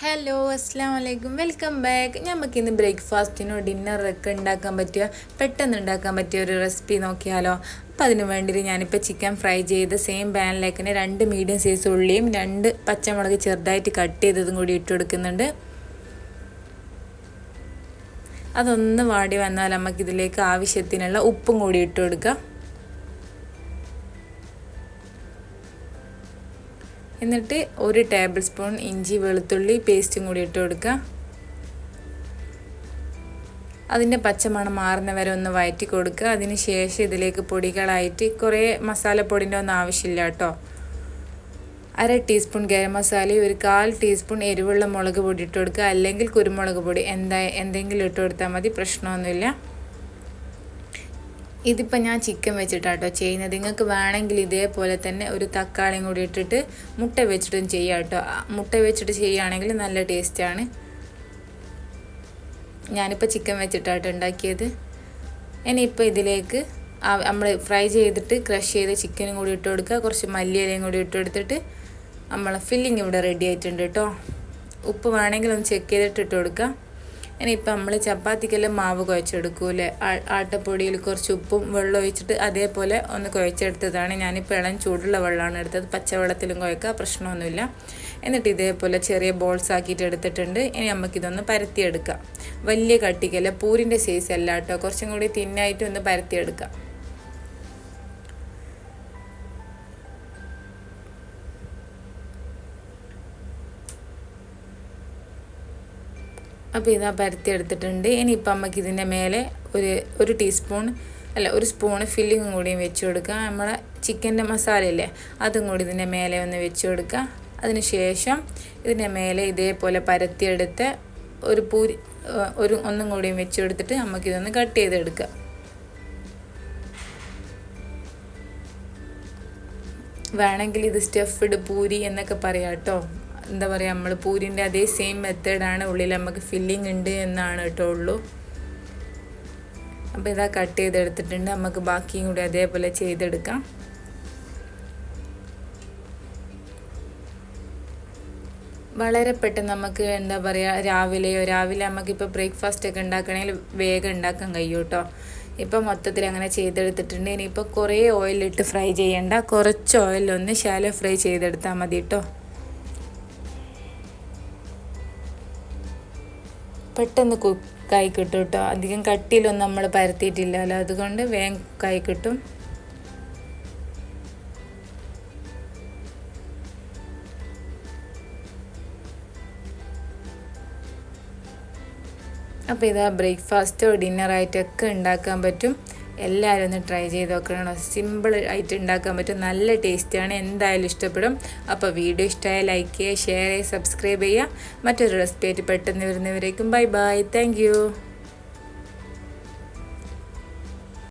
Hello അസ്സാം വലൈക്കും welcome back നമുക്ക് ഇന്ന് ബ്രേക്ക്ഫാസ്റ്റിനോ ഡിന്നറൊക്കെ ഉണ്ടാക്കാൻ പറ്റിയ പെട്ടെന്ന് ഉണ്ടാക്കാൻ പറ്റിയ ഒരു റെസിപ്പി നോക്കിയാലോ? അപ്പം അതിന് വേണ്ടിയിട്ട് ഞാനിപ്പോൾ ചിക്കൻ ഫ്രൈ ചെയ്ത് സെയിം പാനിലേക്ക് തന്നെ രണ്ട് മീഡിയം സൈസ് ഉള്ളിയും രണ്ട് പച്ചമുളക് ചെറുതായിട്ട് കട്ട് ചെയ്തതും കൂടി ഇട്ട് കൊടുക്കുന്നുണ്ട്. അതൊന്ന് വാടി വന്നാൽ നമുക്കിതിലേക്ക് ആവശ്യത്തിനുള്ള ഉപ്പും കൂടി ഇട്ട് കൊടുക്കാം. എന്നിട്ട് ഒരു ടേബിൾ സ്പൂൺ ഇഞ്ചി വെളുത്തുള്ളി പേസ്റ്റും കൂടി ഇട്ട് കൊടുക്കുക. അതിന്റെ പച്ചമണം മാറുന്ന വരെ ഒന്ന് വയറ്റി കൊടുക്കുക. അതിന് ശേഷം ഇതിലേക്ക് പൊടികളായിട്ട് കുറേ മസാലപ്പൊടിന്റെ ഒന്നും ആവശ്യമില്ല കേട്ടോ. അര ടീസ്പൂൺ ഗരം മസാലയും ഒരു കാൽ ടീസ്പൂൺ എരിവുള്ള മുളക് പൊടി ഇട്ട് കൊടുക്കുക. അല്ലെങ്കിൽ കുരുമുളക് പൊടി എന്താ എന്തെങ്കിലും ഇട്ട് കൊടുത്താൽ മതി. പ്രശ്നമൊന്നുമില്ല. ഇതിപ്പോൾ ഞാൻ ചിക്കൻ വെച്ചിട്ടാട്ടോ ചെയ്യുന്നത്. നിങ്ങൾക്ക് വേണമെങ്കിൽ ഇതേപോലെ തന്നെ ഒരു തക്കാളിയും കൂടി ഇട്ടിട്ട് മുട്ട വെച്ചിട്ടും ചെയ്യാം കേട്ടോ. മുട്ട വെച്ചിട്ട് ചെയ്യുകയാണെങ്കിൽ നല്ല ടേസ്റ്റാണ് ഞാനിപ്പോൾ ചിക്കൻ വെച്ചിട്ടാട്ടോ ഉണ്ടാക്കിയത്. ഇനിയിപ്പോൾ ഇതിലേക്ക് നമ്മൾ ഫ്രൈ ചെയ്തിട്ട് ക്രഷ് ചെയ്ത ചിക്കനും കൂടി ഇട്ട് കൊടുക്കുക. കുറച്ച് മല്ലിയിലയും കൂടി ഇട്ട് കൊടുത്തിട്ട് നമ്മളെ ഫില്ലിങ് ഇവിടെ റെഡി ആയിട്ടുണ്ട് കേട്ടോ. ഉപ്പ് വേണമെങ്കിൽ ഒന്ന് ചെക്ക് ചെയ്തിട്ട് ഇട്ട് കൊടുക്കുക. ഇനിയിപ്പോൾ നമ്മൾ ചപ്പാത്തിക്കെല്ലാം മാവ് കുഴച്ചെടുക്കൂലേ? ആട്ടപ്പൊടിയിൽ കുറച്ച് ഉപ്പും വെള്ളം ഒഴിച്ചിട്ട് അതേപോലെ ഒന്ന് കുഴച്ചെടുത്തതാണ്. ഞാനിപ്പോൾ ഇളം ചൂടുള്ള വെള്ളമാണ് എടുത്തത്. പച്ചവെള്ളത്തിലും കുഴക്കുക പ്രശ്നമൊന്നുമില്ല. എന്നിട്ട് ഇതേപോലെ ചെറിയ ബോൾസ് ആക്കിയിട്ട് എടുത്തിട്ടുണ്ട്. ഇനി നമുക്കിതൊന്ന് പരത്തിയെടുക്കാം. വലിയ കട്ടിക്കല്ല പൂരിന്റെ സൈസ് അല്ല കേട്ടോ. കുറച്ചും കൂടി തിന്നായിട്ട് ഒന്ന് പരത്തിയെടുക്കാം. അപ്പോൾ ഇതാ പരത്തി എടുത്തിട്ടുണ്ട്. ഇനിയിപ്പോൾ നമുക്ക് ഇതിന്റെ മേലെ ഒരു ഒരു ടീസ്പൂൺ അല്ല ഒരു സ്പൂണ് ഫില്ലിങ്ങും കൂടിയും വെച്ച് കൊടുക്കുക. നമ്മളെ ചിക്കന്റെ മസാലയില്ലേ അതും കൂടി ഇതിന്റെ മേലെ ഒന്ന് വെച്ച് കൊടുക്കുക. അതിന് ശേഷം ഇതിന്റെ മേലെ ഇതേപോലെ പരത്തിയെടുത്ത് ഒരു പൂരി ഒരു ഒന്നും കൂടിയും വെച്ച് കൊടുത്തിട്ട് നമുക്കിതൊന്ന് കട്ട് ചെയ്തെടുക്കുക. വേണമെങ്കിൽ ഇത് സ്റ്റഫ്ഡ് പൂരി എന്നൊക്കെ പറയാം കേട്ടോ. എന്താ പറയുക നമ്മൾ പൂരിന്റെ അതേ സെയിം മെത്തേഡാണ് ഉള്ളിൽ നമുക്ക് ഫില്ലിംഗ് ഉണ്ട് എന്നാണ് കേട്ടോ ഉള്ളൂ. അപ്പോൾ ഇതാ കട്ട് ചെയ്തെടുത്തിട്ടുണ്ട്. നമുക്ക് ബാക്കിയും കൂടി അതേപോലെ ചെയ്തെടുക്കാം. വളരെ പെട്ടെന്ന് നമുക്ക് എന്താ പറയുക രാവിലെയോ രാവിലെ നമുക്കിപ്പോൾ ബ്രേക്ക്ഫാസ്റ്റ് ഒക്കെ ഉണ്ടാക്കണമെങ്കിൽ വേഗം ഉണ്ടാക്കാൻ കഴിയും കേട്ടോ. ഇപ്പം മൊത്തത്തിൽ അങ്ങനെ ചെയ്തെടുത്തിട്ടുണ്ട്. ഇനിയിപ്പോൾ കുറേ ഓയിലിട്ട് ഫ്രൈ ചെയ്യേണ്ട. കുറച്ച് ഓയിലൊന്ന് ശാലോ ഫ്രൈ ചെയ്തെടുത്താൽ മതി കേട്ടോ. പെട്ടെന്ന് കുക്കായി കിട്ടും കേട്ടോ അധികം കട്ടിയിലൊന്നും നമ്മൾ പരത്തിയിട്ടില്ലല്ലോ അതുകൊണ്ട് വേഗം കുക്കായി കിട്ടും. അപ്പോൾ ഇതാ ബ്രേക്ക്ഫാസ്റ്റോ ഡിന്നറായിട്ടൊക്കെ ഉണ്ടാക്കാൻ പറ്റും. എല്ലാവരും ഒന്ന് ട്രൈ ചെയ്ത് നോക്കണം സിമ്പിൾ ആയിട്ട് ഉണ്ടാക്കാൻ പറ്റും. നല്ല ടേസ്റ്റാണ് എന്തായാലും ഇഷ്ടപ്പെടും. അപ്പോൾ വീഡിയോ ഇഷ്ടമായ ലൈക്ക് ചെയ്യുക ഷെയർ ചെയ്യുക സബ്സ്ക്രൈബ് ചെയ്യുക. മറ്റൊരു റെസിപ്പി ആയിട്ട് പെട്ടെന്ന് വരുന്നവരേക്കും ബൈ ബൈ താങ്ക്